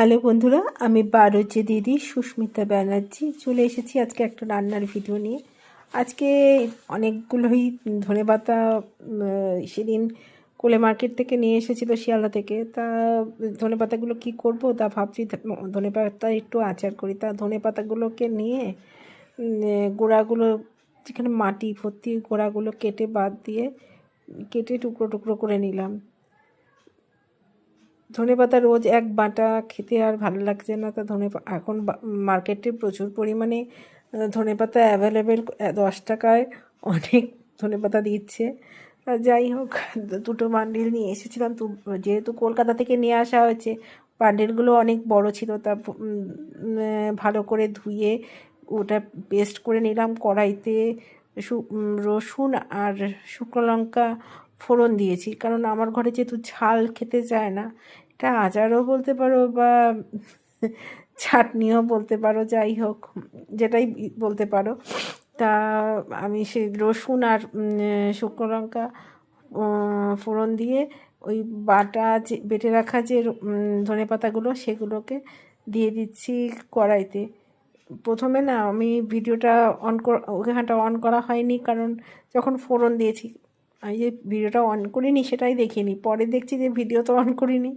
Hello বন্ধুরা, আমি বারোচে দিদি, সুস্মিতা ব্যানার্জি। চলে এসেছি আজকে একটা রান্নার ভিডিও নিয়ে। আজকে অনেকগুলোই ধনে পাতা সেদিন কোলে মার্কেট থেকে নিয়ে এসেছিল শিয়ালদা থেকে। তা ধনে পাতাগুলো কী করব? তা ভাবছি ধনে পাতা একটু আচার করি। তা ধনে পাতাগুলোকে নিয়ে গোড়াগুলো যেখানে মাটি ভর্তি গোড়াগুলো কেটে বাদ দিয়ে, কেটে টুকরো টুকরো করে নিলাম। ধনে পাতা রোজ এক বাটা খেতে আর ভালো লাগছে না। তা ধনে এখন মার্কেটে প্রচুর পরিমাণে ধনে পাতা অ্যাভেলেবেল দশ টাকায় অনেক ধনে পাতা দিচ্ছে যাই হোক, দুটো বান্ডিল নিয়ে এসেছিলাম। তো যেহেতু কলকাতা থেকে নিয়ে আসা হয়েছে বান্ডিলগুলো অনেক বড় ছিল, তা ভালো করে ধুয়ে ওটা পেস্ট করে নিলাম কড়াইতে রসুন আর শুকনো লঙ্কা ফোড়ন দিয়েছি। কারণ আমার ঘরে যেহেতু ঝাল খেতে চায় না, এটা আচারও বলতে পারো বা চাটনিও বলতে পারো, যাই হোক, যেটাই বলতে পারো। তা আমি সেই রসুন আর শুকনো লঙ্কা ফোড়ন দিয়ে ওই বাটা যে, বেটে রাখা যে ধনে পাতাগুলো সেগুলোকে দিয়ে দিচ্ছি কড়াইতে। প্রথমে না আমি ভিডিওটা অন ওখানটা অন করা হয়নি, কারণ যখন ফোড়ন দিয়েছি আমি যে ভিডিওটা অন করিনি সেটাই দেখিনি। পরে দেখছি যে ভিডিও তো অন করিনি।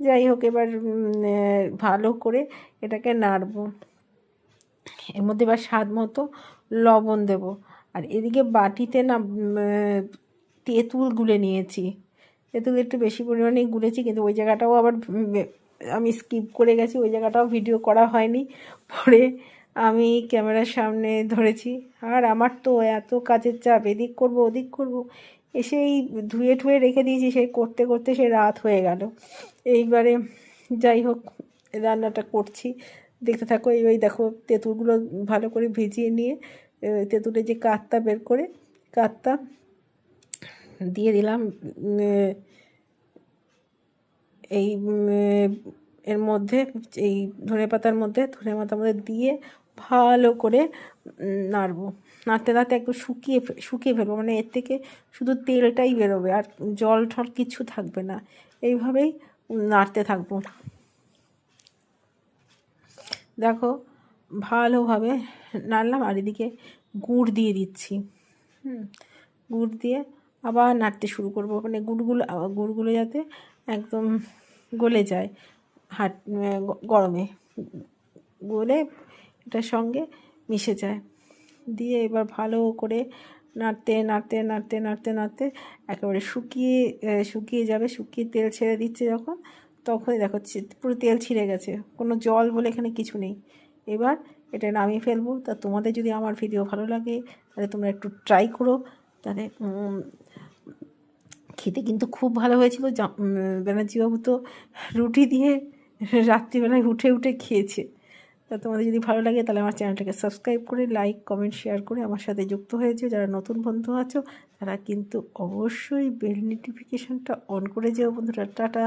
যাই হোক, এবার ভালো করে এটাকে নাড়বো। এর মধ্যে এবার স্বাদ মতো লবণ দেব। আর এদিকে বাটিতে না তেঁতুল গুলে নিয়েছি। তেঁতুল একটু বেশি পরিমাণে গুলেছি, কিন্তু ওই জায়গাটাও আবার আমি স্কিপ করে গেছি। ওই জায়গাটাও ভিডিও করা হয়নি। পরে আমি ক্যামেরার সামনে ধরেছি। আর আমার তো এত কাজের চাপ। এদিক করব, ওদিক করব। এসেই ধুয়ে ঠুয়ে রেখে দিয়েছি সেই করতে করতে সে রাত হয়ে গেল। এইবারে যাই হোক, রান্নাটা করছি। দেখতে থাকো, এই ওই দেখো তেঁতুলগুলো ভালো করে ভিজিয়ে নিয়ে তেঁতুলের যে কাতটা বের করে, কাতটা দিয়ে দিলাম এই এর মধ্যে, এই ধনে পাতার মধ্যে ধনে পাতার মধ্যে দিয়ে ভালো করে নাড়বো। নাড়তে নাড়তে একটু শুকিয়ে শুকিয়ে ফেলব। মানে এর থেকে শুধু তেলটাই বেরোবে আর জল ঠল কিছু থাকবে না। এইভাবেই নাড়তে থাকব। দেখো, ভালোভাবে নাড়লাম আর এদিকে গুড় দিয়ে দিচ্ছি। হুম, গুড় দিয়ে আবার নাড়তে শুরু করব। মানে গুড়গুলো গুড়গুলো যাতে একদম গলে যায় হাট, গরমে। গলে এটার সঙ্গে মিশে যায়। দিয়ে এবার ভালো করে নাড়তে নাড়তে নাড়তে নাড়তে নাড়তে একেবারে শুকিয়ে শুকিয়ে যাবে, শুকিয়ে তেল ছেড়ে দিচ্ছে যখন, তখনই দেখো পুরো তেল ছিঁড়ে গেছে। কোনো জল বলে এখানে কিছু নেই। এবার এটা নামিয়ে ফেলব। তা তোমাদের যদি আমার ভিডিও ভালো লাগে, তাহলে তোমরা একটু ট্রাই করো। তাহলে খেতে কিন্তু খুব ভালো হয়েছিল। ব্যানার্জিবাবু তো রুটি দিয়ে রাত্রিবেলায় উঠে উঠে খেয়েছে। তা তোমাদের যদি ভালো লাগে তাহলে আমার চ্যানেলটাকে সাবস্ক্রাইব করে লাইক কমেন্ট শেয়ার করে আমার সাথে যুক্ত হয়েছে। যারা নতুন বন্ধু আছো, তারা কিন্তু অবশ্যই বেল নোটিফিকেশানটা অন করে যেও বন্ধুরা। টাটা!